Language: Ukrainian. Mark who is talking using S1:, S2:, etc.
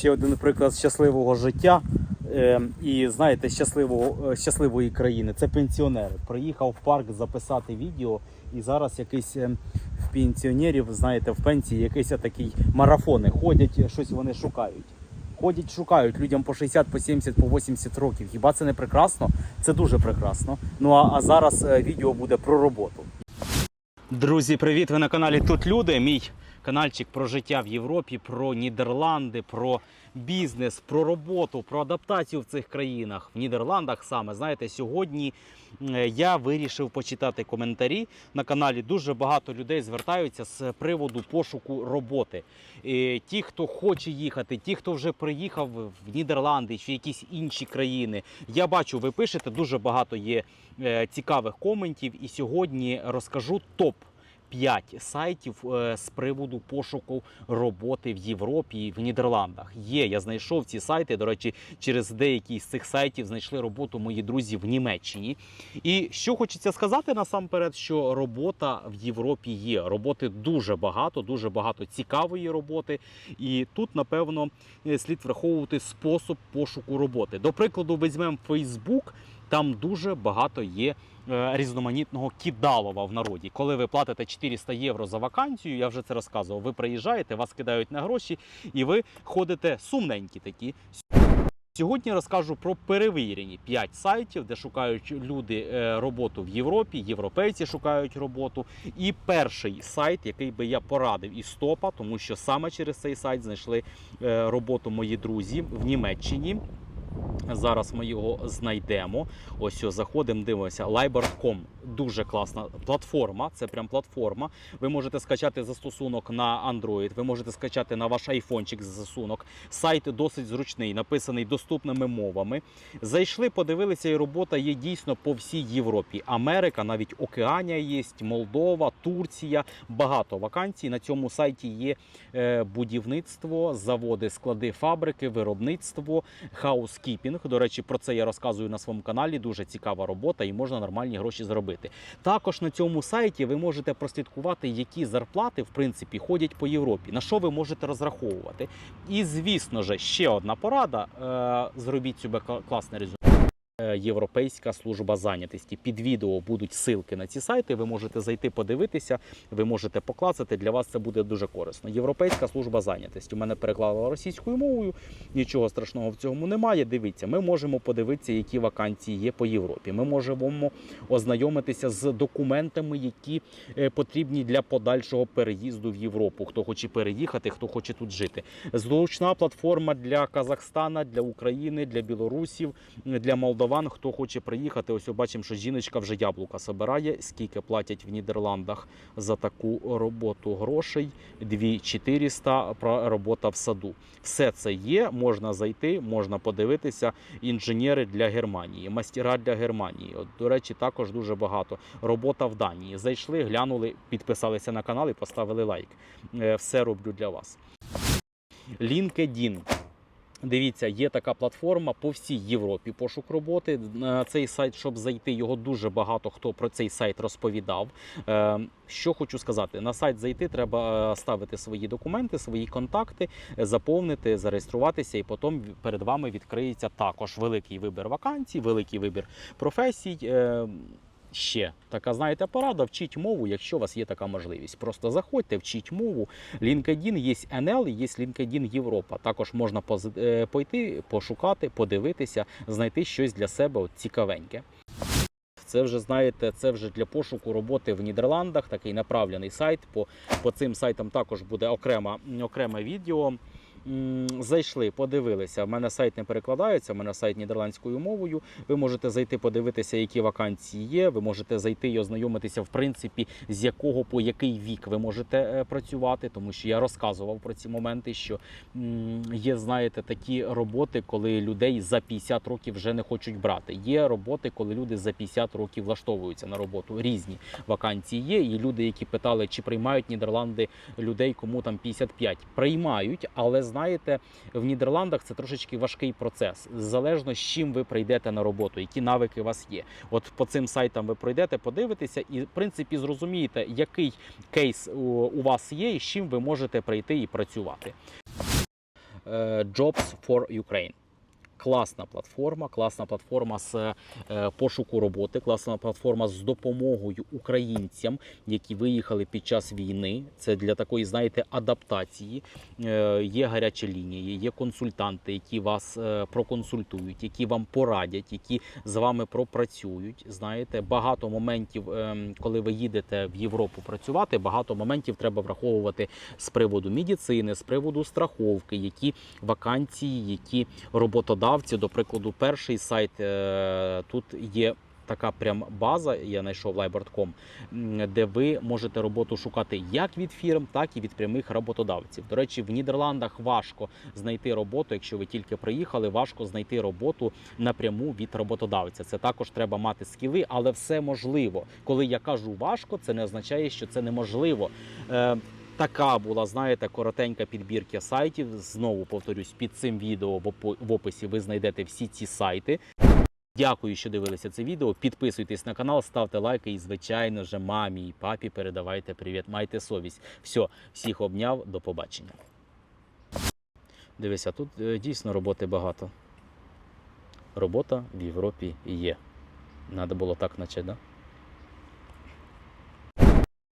S1: ще один приклад щасливого життя е, і знаєте, щасливого, е, щасливої країни. Це пенсіонери. Приїхав в парк записати відео, і зараз якийсь е, в пенсіонерів, знаєте, в пенсії якийсь такий марафони ходять, щось вони шукають. Ходять, шукають людям по 60, по 70, по 80 років. Хіба це не прекрасно? Це дуже прекрасно. Ну а, а зараз е, відео буде про роботу. Друзі, привіт! Ви на каналі Тут Люди. Мій каналчик про життя в Європі, про Нідерланди, про бізнес, про роботу, про адаптацію в цих країнах. В Нідерландах саме знаєте, сьогодні е, я вирішив почитати коментарі на каналі. Дуже багато людей звертаються з приводу пошуку роботи. Е, Ті, хто хоче їхати, ті, хто вже приїхав в Нідерланди чи якісь інші країни. Я бачу, ви пишете дуже багато є е, цікавих коментів. І сьогодні розкажу топ. 5 сайтів е, з приводу пошуку роботи в Європі і в Нідерландах. Є, я знайшов ці сайти. До речі, через деякі з цих сайтів знайшли роботу мої друзі в Німеччині. І що хочеться сказати насамперед, що робота в Європі є. Роботи дуже багато, дуже багато цікавої роботи. І тут, напевно, е, слід враховувати спосіб пошуку роботи. До прикладу, візьмемо Facebook. Там дуже багато є е, різноманітного кидалова в народі. Коли ви платите 400 євро за вакансію, я вже це розказував. Ви приїжджаєте, вас кидають на гроші, і ви ходите сумненькі такі. Сьогодні розкажу про перевірені 5 сайтів, де шукають люди е, роботу в Європі, європейці шукають роботу. І перший сайт, який би я порадив із стопа, тому що саме через цей сайт знайшли е, роботу мої друзі в Німеччині. Зараз ми його знайдемо. Ось заходимо, дивимося. Liber.com. Дуже класна платформа. Це прям платформа. Ви можете скачати застосунок на Android, ви можете скачати на ваш айфончик застосунок. Сайт досить зручний, написаний доступними мовами. Зайшли, подивилися, і робота є дійсно по всій Європі. Америка, навіть Океанія є, Молдова, Турція. Багато вакансій. На цьому сайті є е, будівництво, заводи, склади, фабрики, виробництво, хаускіпінг. До речі, про це я розказую на своєму каналі. Дуже цікава робота і можна нормальні гроші зробити. Також на цьому сайті ви можете прослідкувати, які зарплати в принципі ходять по Європі, на що ви можете розраховувати. І звісно ж, ще одна порада: е, зробіть собі класний резюме. Е, Європейська служба зайнятості. Під відео будуть ссылки на ці сайти. Ви можете зайти подивитися, ви можете поклацати. Для вас це буде дуже корисно. Європейська служба зайнятості. У мене переклала російською мовою. Нічого страшного в цьому немає. Дивіться, ми можемо подивитися, які вакансії є по Європі. Ми можемо ознайомитися з документами, які е, потрібні для подальшого переїзду в Європу. Хто хоче переїхати, хто хоче тут жити. Зручна платформа для Казахстана, для України, для білорусів, для молдаван. Хто хоче приїхати, ось бачимо, що жіночка вже яблука собирає. Скільки платять в Нідерландах за таку роботу грошей? 2400 про робота в саду. Все це є. Можна зайти, можна подивитися. Інженери для Германії, мастера для Германії. От, до речі, також дуже багато. Робота в Данії. Зайшли, глянули, підписалися на канал і поставили лайк. Е, Все роблю для вас. LinkedIn. Дивіться, є така платформа по всій Європі пошук роботи. На цей сайт, щоб зайти, його дуже багато хто про цей сайт розповідав. Е, Що хочу сказати, на сайт зайти треба е, ставити свої документи, свої контакти, е, заповнити, зареєструватися, і потім перед вами відкриється також великий вибір вакансій, великий вибір професій. Ще така, знаєте, порада, вчіть мову, якщо у вас є така можливість. Просто заходьте, вчіть мову. LinkedIn є NL, є LinkedIn Європа. Також можна е, пойти, пошукати, подивитися, знайти щось для себе от цікавеньке. Це вже знаєте, це вже для пошуку роботи в Нідерландах. Такий направлений сайт. По, по цим сайтам також буде окрема, окреме відео. Зайшли, подивилися. В мене сайт не перекладається, в мене сайт нідерландською мовою. Ви можете зайти подивитися, які вакансії є. Ви можете зайти і ознайомитися, в принципі, з якого по який вік ви можете е, працювати, тому що я розказував про ці моменти, що є, знаєте, такі роботи, коли людей за 50 років вже не хочуть брати. Є роботи, коли люди за 50 років влаштовуються на роботу. Різні вакансії є. І люди, які питали, чи приймають Нідерланди людей, кому там 55, приймають, але знаєте, в Нідерландах це трошечки важкий процес. Залежно з чим ви прийдете на роботу, які навики у вас є. От по цим сайтам ви пройдете, подивитеся, і в принципі зрозумієте, який кейс у, вас є, і з чим ви можете прийти і працювати. е, Jobs for Ukraine. Класна платформа, класна платформа з е, пошуку роботи, класна платформа з допомогою українцям, які виїхали під час війни. Це для такої, знаєте, адаптації. Е, Є гарячі лінії, є консультанти, які вас е, проконсультують, які вам порадять, які з вами пропрацюють. Знаєте, багато моментів, ем, коли ви їдете в Європу працювати, багато моментів треба враховувати з приводу медицини, з приводу страховки, які вакансії, які роботодавці. До прикладу, перший сайт е, тут є. Така прям база, я знайшов Library.com, м, де ви можете роботу шукати як від фірм, так і від прямих роботодавців. До речі, в Нідерландах важко знайти роботу, якщо ви тільки приїхали, важко знайти роботу напряму від роботодавця. Це також треба мати скіли, але все можливо. Коли я кажу важко, це не означає, що це неможливо. Така була, знаєте, коротенька підбірка сайтів. Знову повторюсь, під цим відео в описі ви знайдете всі ці сайти. Дякую, що дивилися це відео. Підписуйтесь на канал, ставте лайки і, звичайно ж, мамі і папі передавайте привіт. Майте совість. Все, всіх обняв, до побачення. Дивися, тут е, дійсно роботи багато. Робота в Європі є. Надо було так наче, да?